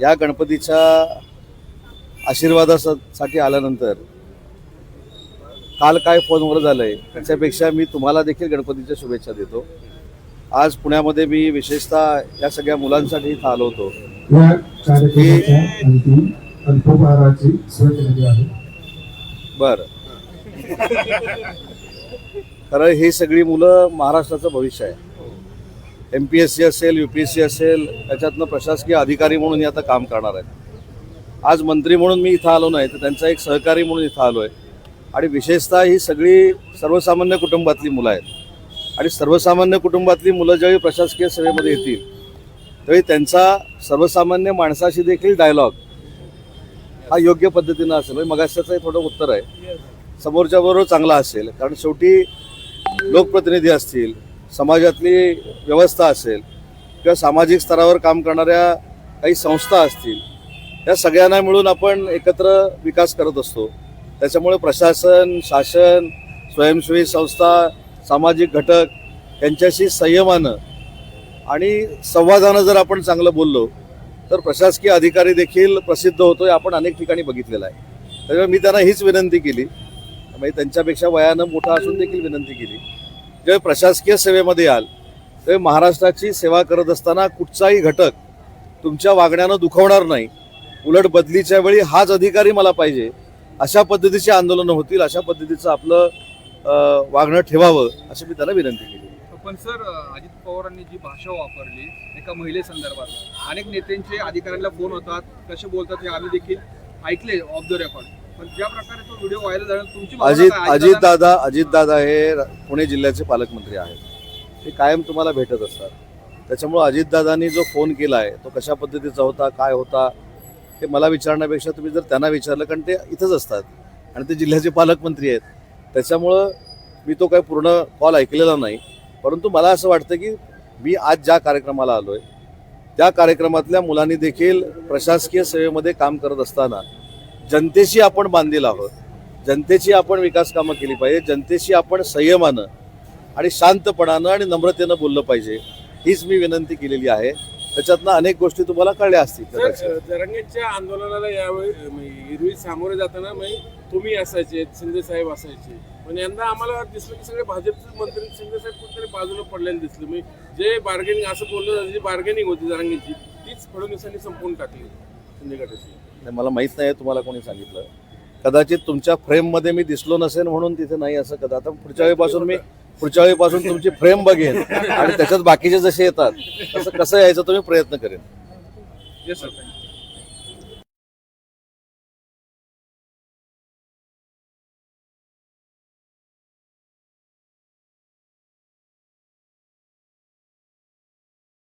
या गणपतीच्या आशीर्वादासाठी आल्यानंतर काल काय फोनवर झालंय त्याच्यापेक्षा मी तुम्हाला देखील गणपतीच्या शुभेच्छा देतो. आज पुण्यामध्ये मी विशेषतः या सगळ्या मुलांसाठी इथं आलो होतो आहे. बर. खरं ही सगळी मुलं महाराष्ट्राचं भविष्य आहे. एम पी एस सी असेल यू पी एस सी असेल त्याच्यातनं प्रशासकीय अधिकारी म्हणून हे आता काम करणार आहेत आज मंत्री म्हणून मी इथं आलो नाही तर त्यांचा एक सहकारी म्हणून इथं आलो आहे आणि विशेषतः ही सगळी सर्वसामान्य कुटुंबातली मुलं आहेत. आणि सर्वसामान्य कुटुंबातली मुलं ज्यावेळी प्रशासकीय सेवेमध्ये येतील त्यावेळी त्यांचा सर्वसामान्य माणसाशी देखील डायलॉग हा योग्य पद्धतीनं असेल. म्हणजे मगाशाचंही थोडं उत्तर आहे. समोरच्याबरोबर चांगला असेल कारण शेवटी लोकप्रतिनिधी असतील समाजातली व्यवस्था असेल किंवा सामाजिक स्तरावर काम करणाऱ्या काही संस्था असतील या सगळ्यांना मिळून आपण एकत्र विकास करत असतो. त्याच्यामुळे प्रशासन शासन स्वयंसेवी संस्था सामाजिक घटक यांच्याशी संयमानं आणि संवादानं जर आपण चांगलं बोललो तर प्रशासकीय अधिकारी देखील प्रसिद्ध होतो आपण अनेक ठिकाणी बघितलेला आहे. त्याच्यामुळे मी त्यांना हीच विनंती केली. म्हणजे त्यांच्यापेक्षा वयानं मोठा असून देखील विनंती केली. ज्यावेळी प्रशासकीय सेवेमध्ये याल त्यावेळी महाराष्ट्राची सेवा करत असताना कुठचाही घटक तुमच्या वागण्यानं दुखवणार नाही. उलट बदलीच्या वेळी हाच अधिकारी मला पाहिजे. अशा पद्धतीची आंदोलनं होतील अशा पद्धतीचं आपलं वागणं ठेवावं अशी मी त्याला विनंती केली. पण सर अजित पवारांनी जी भाषा वापरली एका महिलेसंदर्भात अनेक नेत्यांचे अधिकाऱ्यांना फोन होतात. कसे बोलतात हे आम्ही देखील ऐकले off the record Ajit? Ajit Dada Ajit Dada हे पुणे जिल्ह्याचे पालकमंत्री आहेत. ते कायम तुम्हाला भेटत असतात. त्याच्यामुळं अजितदादांनी जो फोन केला आहे तो कशा पद्धतीचा होता काय होता ते मला विचारण्यापेक्षा तुम्ही जर त्यांना विचारलं कारण ते इथंच असतात आणि ते जिल्ह्याचे पालकमंत्री आहेत. त्याच्यामुळं मी तो काही पूर्ण कॉल ऐकलेला नाही. परंतु मला असं वाटतं की मी आज ज्या कार्यक्रमाला आलो आहे त्या कार्यक्रमातल्या मुलांनी देखील प्रशासकीय सेवेमध्ये काम करत असताना जनतेशी आपण बांधील आहोत. जनतेची आपण विकास कामं केली पाहिजे. जनतेशी आपण संयमानं आणि शांतपणानं आणि नम्रतेनं बोललं पाहिजे. हीच मी विनंती केलेली आहे. त्याच्यातनं अनेक गोष्टी तुम्हाला कळल्या असतील जरंगेच्या आंदोलनाला यावेळी एरवी सामोरे जाताना तुम्ही असायचे शिंदे साहेब असायचे. पण यंदा आम्हाला दिसलं की सगळे भाजपचे मंत्री शिंदे साहेब कुठेतरी बाजूला पडलेले दिसले. म्हणजे जे बार्गेनिंग असं बोललं जातं जी बार्गेनिंग होती जरांगेची तीच फडणवीसांनी संपवून टाकली शिंदे गटाची. मला माहीत नाही तुम्हाला कोणी सांगितलं. कदाचित तुमच्या फ्रेममध्ये मी दिसलो नसेल म्हणून तिथे नाही असं कदा आता पुढच्या वेळीपासून मी पुढच्या वेळीपासून तुमची फ्रेम बघेन आणि त्याच्यात बाकीचे जसे येतात तसं कसं यायचं तुम्ही प्रयत्न करेन. Yes sir